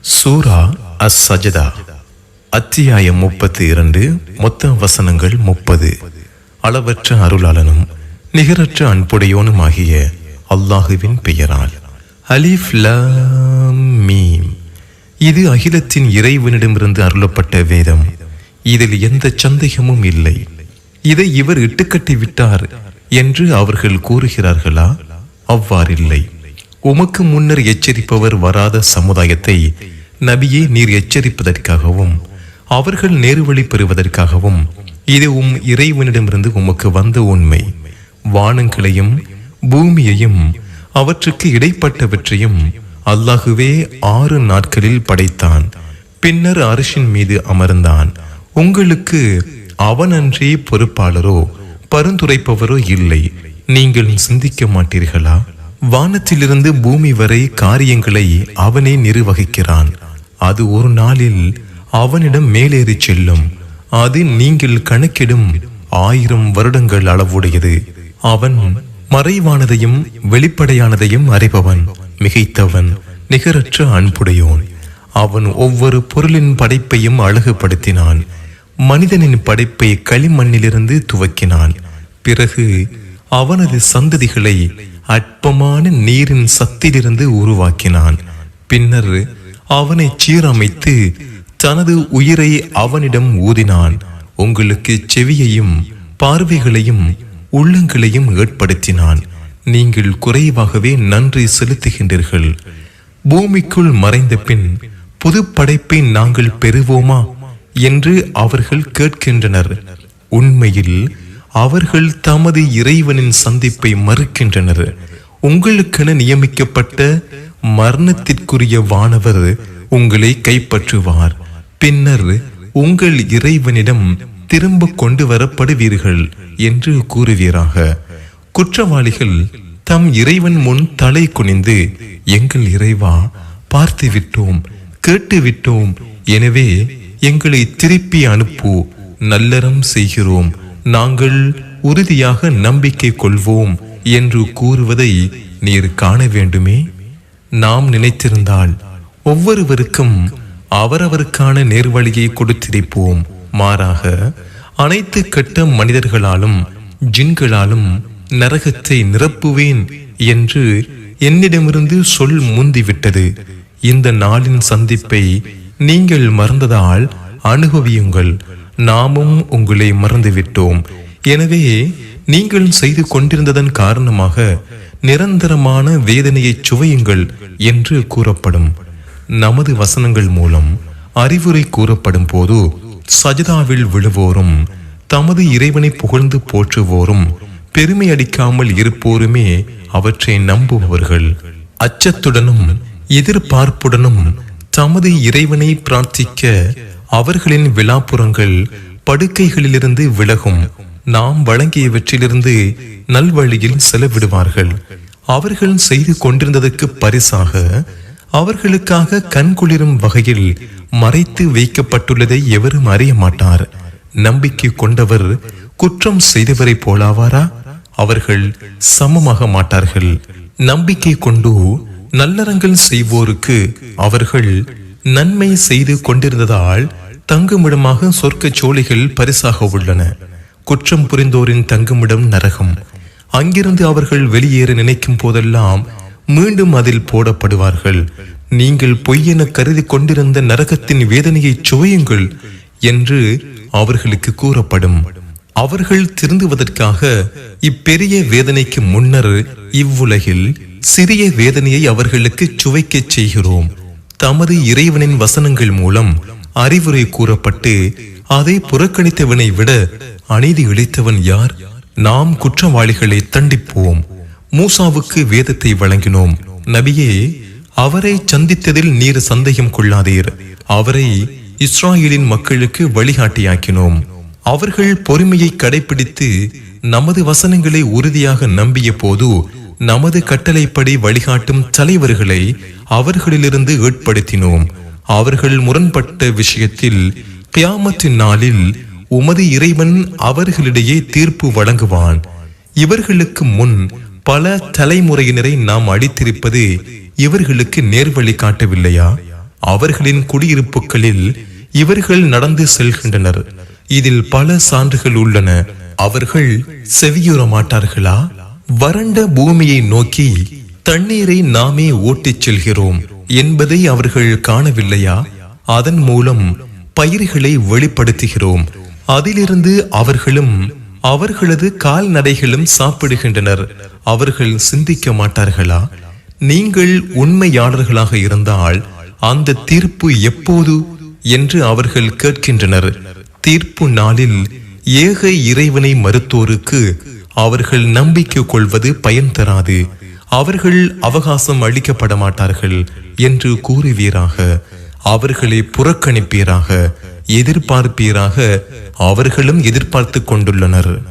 சூரா as சஜதா அத்தியாயம் முப்பத்தி இரண்டு மொத்த வசனங்கள் முப்பது. அளவற்ற அருளாளனும் நிகரற்ற அன்புடையோனும் ஆகிய அல்லாஹுவின் பெயரால். அலிஃப் லாம் மீம். இது அகிலத்தின் இறைவனிடமிருந்து அருளப்பட்ட வேதம். இதில் எந்த சந்தேகமும் இல்லை. இதை இவர் இட்டுக்கட்டி விட்டார் என்று அவர்கள் கூறுகிறார்களா? அவ்வாறில்லை. உமக்கு முன்னர் எச்சரிப்பவர் வராத சமுதாயத்தை நபியே நீர் எச்சரிப்பதற்காகவும் அவர்கள் நேர்வழி பெறுவதற்காகவும் இது உம் இறைவனிடமிருந்து உமக்கு வந்த உண்மை. வானங்களையும் பூமியையும் அவற்றுக்கு இடைப்பட்டவற்றையும் அல்லாஹுவே ஆறு நாட்களில் படைத்தான். பின்னர் அரிசின் மீது அமர்ந்தான். உங்களுக்கு அவனன்றி பொறுப்பாளரோ பரிந்துரைப்பவரோ இல்லை. நீங்கள் சிந்திக்க மாட்டீர்களா? வானத்திலிருந்து பூமி வரை காரியங்களை அவனே நிர்வகிக்கிறான். அது ஒரு நாளில் அவனிடம் மேலேறி செல்லும். அது நீங்கள் கணக்கிடும் ஆயிரம் வருடங்கள் அளவுடையது. அவன் மறைவானதையும் வெளிப்படையானதையும் அறிபவன் மிகைத்தவன் நிகரற்ற அன்புடையோன். அவன் ஒவ்வொரு பொருளின் படைப்பையும் அழகுபடுத்தினான். மனிதனின் படைப்பை களிமண்ணிலிருந்து துவக்கினான். பிறகு அவனது சந்ததிகளை அற்பமான நீரின் சத்திலிருந்து உருவாக்கினான். பின்னர் அவனை சீரமைத்து தனது உயிரை அவனிடம் ஊதினான். உங்களுக்கு செவியையும் பார்வைகளையும் உள்ளங்களையும் ஏற்படுத்தினான். நீங்கள் குறைவாகவே நன்றி செலுத்துகின்றீர்கள். பூமிக்குள் மறைந்த பின் புது படைப்பை நாங்கள் பெறுவோமா? என்று அவர்கள் கேட்கின்றனர். உண்மையில் அவர்கள் தமது இறைவனின் சந்திப்பை மறுக்கின்றனர். உங்களுக்கென நியமிக்கப்பட்ட மரணத்திற்குரிய வானவர் உங்களை கைப்பற்றுவார். பின்னர் உங்கள் இறைவனிடம் திரும்ப கொண்டு வரப்படுவீர்கள் என்று கூறுவீராக. குற்றவாளிகள் தம் இறைவன் முன் தலை குனிந்து எங்கள் இறைவா பார்த்து விட்டோம் கேட்டு விட்டோம் எனவே எங்களை திருப்பி அனுப்பு நல்லறம் செய்கிறோம் நாங்கள் உறுதியாக நம்பிக்கை கொள்வோம் என்று கூறுவதை நீர் காண வேண்டுமே. நாம் நினைத்திருந்தால் ஒவ்வொருவருக்கும் அவரவருக்கான நேர்வழியை கொடுத்திருப்போம். மாறாக அனைத்து கெட்ட மனிதர்களாலும் ஜின்களாலும் நரகத்தை நிரப்புவேன் என்று என்னிடமிருந்து சொல் முந்திவிட்டது. இந்த நாளின் சந்திப்பை நீங்கள் மறந்ததால் அனுபவியுங்கள். நாமும் உங்களை மறந்துவிட்டோம். எனவே நீங்கள் செய்து கொண்டிருந்ததன் காரணமாக நிரந்தரமான வேதனையை சுவையுங்கள் என்று கூறப்படும். நமது வசனங்கள் மூலம் அறிவுரை கூறப்படும் போது சஜிதாவில் விழுவோரும் தமது இறைவனை புகழ்ந்து போற்றுவோரும் பெருமை அடிக்காமல் இருப்போருமே அவற்றை நம்புபவர்கள். அச்சத்துடனும் எதிர்பார்ப்புடனும் தமது இறைவனை பிரார்த்திக்க அவர்களின் விழாப்புறங்கள் படுக்கைகளிலிருந்து விலகும். நாம் வழங்கியவற்றிலிருந்து நல்வழியில் செலவிடுவார்கள். அவர்கள் செய்து கொண்டிருந்ததற்கு பரிசாக அவர்களுக்காக கண்குளிரும் வகையில் மறைத்து வைக்கப்பட்டுள்ளதை எவரும் அறிய மாட்டார். நம்பிக்கை கொண்டவர் குற்றம் செய்தவரை போலாவாரா? அவர்கள் சமமாக மாட்டார்கள். நம்பிக்கை கொண்டு நல்லறங்கள் செய்வோருக்கு அவர்கள் நன்மை செய்து கொண்டிருந்ததால் தங்குமிடமாக சொர்க்க சோழிகள் பரிசாக உள்ளன. குற்றம் புரிந்தோரின் தங்குமிடம் நரகம். அங்கிருந்து அவர்கள் வெளியேற நினைக்கும் போதெல்லாம் மீண்டும் அதில் போடப்படுவார்கள். நீங்கள் பொய்யென கருதி கொண்டிருந்த நரகத்தின் வேதனையை சுவையுங்கள் என்று அவர்களுக்கு கூறப்படும். அவர்கள் திருந்துவதற்காக இப்பெரிய வேதனைக்கு முன்னர் இவ்வுலகில் சிறிய வேதனையை அவர்களுக்கு சுவைக்கச் செய்கிறோம். தமது இறைவனின் வசனங்கள் மூலம் அறிவுரை கூறப்பட்டு அதை புறக்கணித்தவனை விட அநீதி இழைத்தவன் யார்? நாம் குற்றவாளிகளை தண்டிப்போம். மூசாவுக்கு வேதத்தை வழங்கினோம். நபியே அவரை சந்தித்ததில் நீர் சந்தேகம் கொள்ளாதீர். அவரை இஸ்ராயலின் மக்களுக்கு வழிகாட்டியாக்கினோம். அவர்கள் பொறுமையை கடைபிடித்து நமது வசனங்களை உறுதியாக நம்பிய போது நமது கட்டளைப்படி வழிகாட்டும் தலைவர்களை அவர்களிலிருந்து ஏற்படுத்தினோம். அவர்கள் முரண்பட்ட விஷயத்தில் கியாமத்தின் நாளில் உமது இறைவன் அவர்களிடையே தீர்ப்பு வழங்குவான். இவர்களுக்கு முன் பல தலைமுறையினரை நாம் அடித்திருப்பது இவர்களுக்கு நேர்வழி காட்டவில்லையா? அவர்களின் குடியிருப்புகளில் இவர்கள் நடந்து செல்கின்றனர். இதில் பல சான்றுகள் உள்ளன. அவர்கள் செவியுற மாட்டார்களா வறண்ட பூமியை நோக்கி தண்ணீரை நாமே ஓட்டிச் செல்கிறோம் என்பதை அவர்கள் காணவில்லையா? அதன் மூலம் பயிர்களை வெளிப்படுத்துகிறோம். அதிலிருந்து அவர்களும் அவர்களது கால்நடைகளும் சாப்பிடுகின்றனர். அவர்கள் சிந்திக்க மாட்டார்களா? நீங்கள் உண்மையாளர்களாக இருந்தால் அந்த தீர்ப்பு எப்போது? என்று அவர்கள் கேட்கின்றனர். தீர்ப்பு நாளில் ஏக இறைவனை மறுத்தோருக்கு அவர்கள் நம்பிக்கை கொள்வது பயன் தராது. அவர்கள் அவகாசம் அளிக்கப்பட மாட்டார்கள் என்று கூறுவீராக. அவர்களை புறக்கணிப்பீராக. எதிர்பார்ப்பீராக. அவர்களும் எதிர்பார்த்து கொண்டுள்ளனர்.